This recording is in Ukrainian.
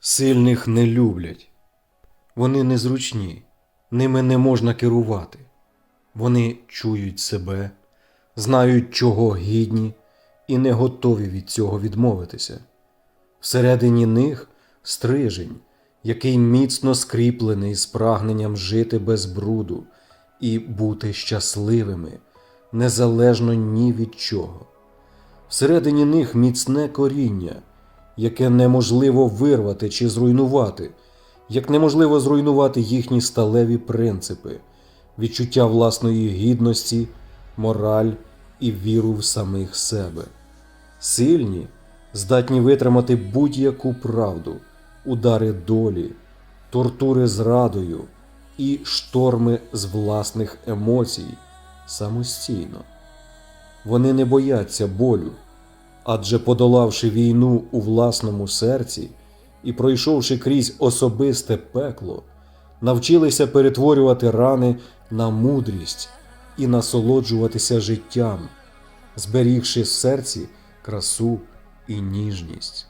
Сильних не люблять. Вони незручні, ними не можна керувати. Вони чують себе, знають, чого гідні, і не готові від цього відмовитися. Всередині них стрижень, який міцно скріплений з прагненням жити без бруду і бути щасливими, незалежно ні від чого. Всередині них міцне коріння, яке неможливо вирвати чи зруйнувати, як неможливо зруйнувати їхні сталеві принципи, відчуття власної гідності, мораль і віру в самих себе. Сильні здатні витримати будь-яку правду, удари долі, тортури зрадою і шторми з власних емоцій самостійно. Вони не бояться болю, адже подолавши війну у власному серці і пройшовши крізь особисте пекло, навчилися перетворювати рани на мудрість і насолоджуватися життям, зберігши в серці красу і ніжність.